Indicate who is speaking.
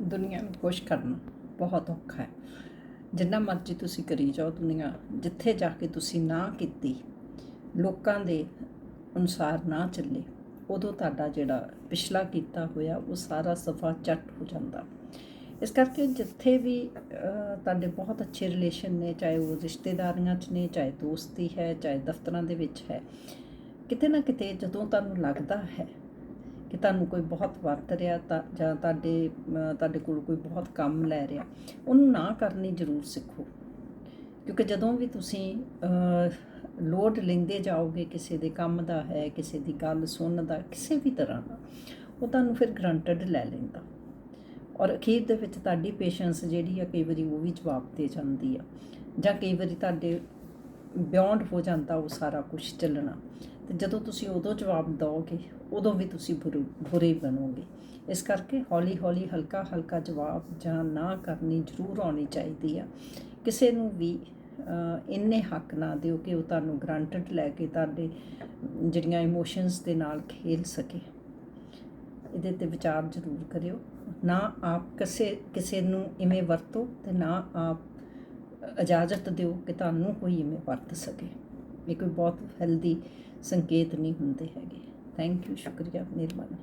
Speaker 1: ਦੁਨੀਆ ਨੂੰ ਖੁਸ਼ ਕਰਨਾ ਬਹੁਤ ਔਖਾ ਹੈ। ਜਿੰਨਾ ਮਰਜ਼ੀ ਤੁਸੀਂ ਕਰੀ ਜਾਓ ਦੁਨੀਆ, ਜਿੱਥੇ ਜਾ ਕੇ ਤੁਸੀਂ ਨਾ ਕੀਤੀ, ਲੋਕਾਂ ਦੇ ਅਨੁਸਾਰ ਨਾ ਚੱਲੇ, ਉਦੋਂ ਤੁਹਾਡਾ ਜਿਹੜਾ ਪਿਛਲਾ ਕੀਤਾ ਹੋਇਆ, ਉਹ ਸਾਰਾ ਸਫਾ ਚੱਟ ਹੋ ਜਾਂਦਾ। ਇਸ ਕਰਕੇ ਜਿੱਥੇ ਵੀ ਤੁਹਾਡੇ ਬਹੁਤ ਅੱਛੇ ਰਿਲੇਸ਼ਨ ਨੇ, ਚਾਹੇ ਉਹ ਰਿਸ਼ਤੇਦਾਰੀਆਂ 'ਚ ਨੇ, ਚਾਹੇ ਦੋਸਤੀ ਹੈ, ਚਾਹੇ ਦਫ਼ਤਰਾਂ ਦੇ ਵਿੱਚ ਹੈ, ਕਿਤੇ ਨਾ ਕਿਤੇ ਜਦੋਂ ਤੁਹਾਨੂੰ ਲੱਗਦਾ ਹੈ ਕਿ ਤੁਹਾਨੂੰ ਕੋਈ ਬਹੁਤ ਵਰਤ ਰਿਹਾ ਤਾਂ ਜਾਂ ਤੁਹਾਡੇ ਤੁਹਾਡੇ ਕੋਲ ਕੋਈ ਬਹੁਤ ਕੰਮ ਲੈ ਰਿਹਾ ਉਹਨੂੰ ਨਾ ਕਰਨੀ ਜ਼ਰੂਰ ਸਿੱਖੋ। ਕਿਉਂਕਿ ਜਦੋਂ ਵੀ ਤੁਸੀਂ ਅਹ, ਲੋਡ ਲੈਂਦੇ ਜਾਓਗੇ ਕਿਸੇ ਦੇ ਕੰਮ ਦਾ ਹੈ ਕਿਸੇ ਦੀ ਗੱਲ ਸੁਣਨ ਦਾ ਕਿਸੇ ਵੀ ਤਰ੍ਹਾਂ ਦਾ ਉਹ ਤੁਹਾਨੂੰ ਫਿਰ ਗਰੰਟਡ ਲੈ ਲੈਂਦਾ। ਔਰ ਅਖੀਰ ਦੇ ਵਿੱਚ ਤੁਹਾਡੀ ਪੇਸ਼ੈਂਸ ਜਿਹੜੀ ਆ ਕਈ ਵਾਰੀ ਉਹ ਵੀ ਜਵਾਬ ਦੇ ਜਾਂਦੀ ਆ। ਜਾਂ ਕਈ ਵਾਰੀ ਤੁਹਾਡੇ ਬਿਯੋਂਡ ਹੋ ਜਾਂਦਾ ਉਹ ਸਾਰਾ ਕੁਝ ਚੱਲਣਾ। ਤੇ ਜਦੋਂ ਤੁਸੀਂ ਉਦੋਂ ਜਵਾਬ ਦਿਓਗੇ ਉਦੋਂ ਵੀ ਤੁਸੀਂ ਬੁਰੇ ਬੁਰੇ ਬਣੋਗੇ। ਇਸ ਕਰਕੇ ਹੌਲੀ ਹੌਲੀ ਹਲਕਾ ਹਲਕਾ ਜਵਾਬ ਜਾਂ ਨਾ ਕਰਨੀ ਜ਼ਰੂਰ ਆਉਣੀ ਚਾਹੀਦੀ ਆ। ਕਿਸੇ ਨੂੰ ਵੀ ਇੰਨੇ ਹੱਕ ਨਾ ਦਿਓ ਕਿ ਉਹ ਤੁਹਾਨੂੰ ਗਰੰਟਡ ਲੈ ਕੇ ਤੁਹਾਡੇ ਜਿਹੜੀਆਂ ਇਮੋਸ਼ਨਸ ਦੇ ਨਾਲ ਖੇਲ ਸਕੇ। ਇਹਦੇ ਤੇ ਵਿਚਾਰ ਜ਼ਰੂਰ ਕਰਿਓ। ਨਾ ਆਪ ਕਿਸੇ ਕਿਸੇ ਨੂੰ ਇਵੇਂ ਵਰਤੋ ਤੇ ਨਾ ਆਪ ਇਜਾਜ਼ਤ ਦਿਓ ਕਿ ਤੁਹਾਨੂੰ ਕੋਈ ਇਵੇਂ ਵਰਤ ਸਕੇ। ਇਹ ਕੋਈ ਬਹੁਤ ਹੈਲਦੀ ਸੰਕੇਤ ਨਹੀਂ ਹੁੰਦੇ ਹੈਗੇ। ਥੈਂਕ ਯੂ ਸ਼ੁਕਰੀਆ, ਮਿਹਰਬਾਨੀ।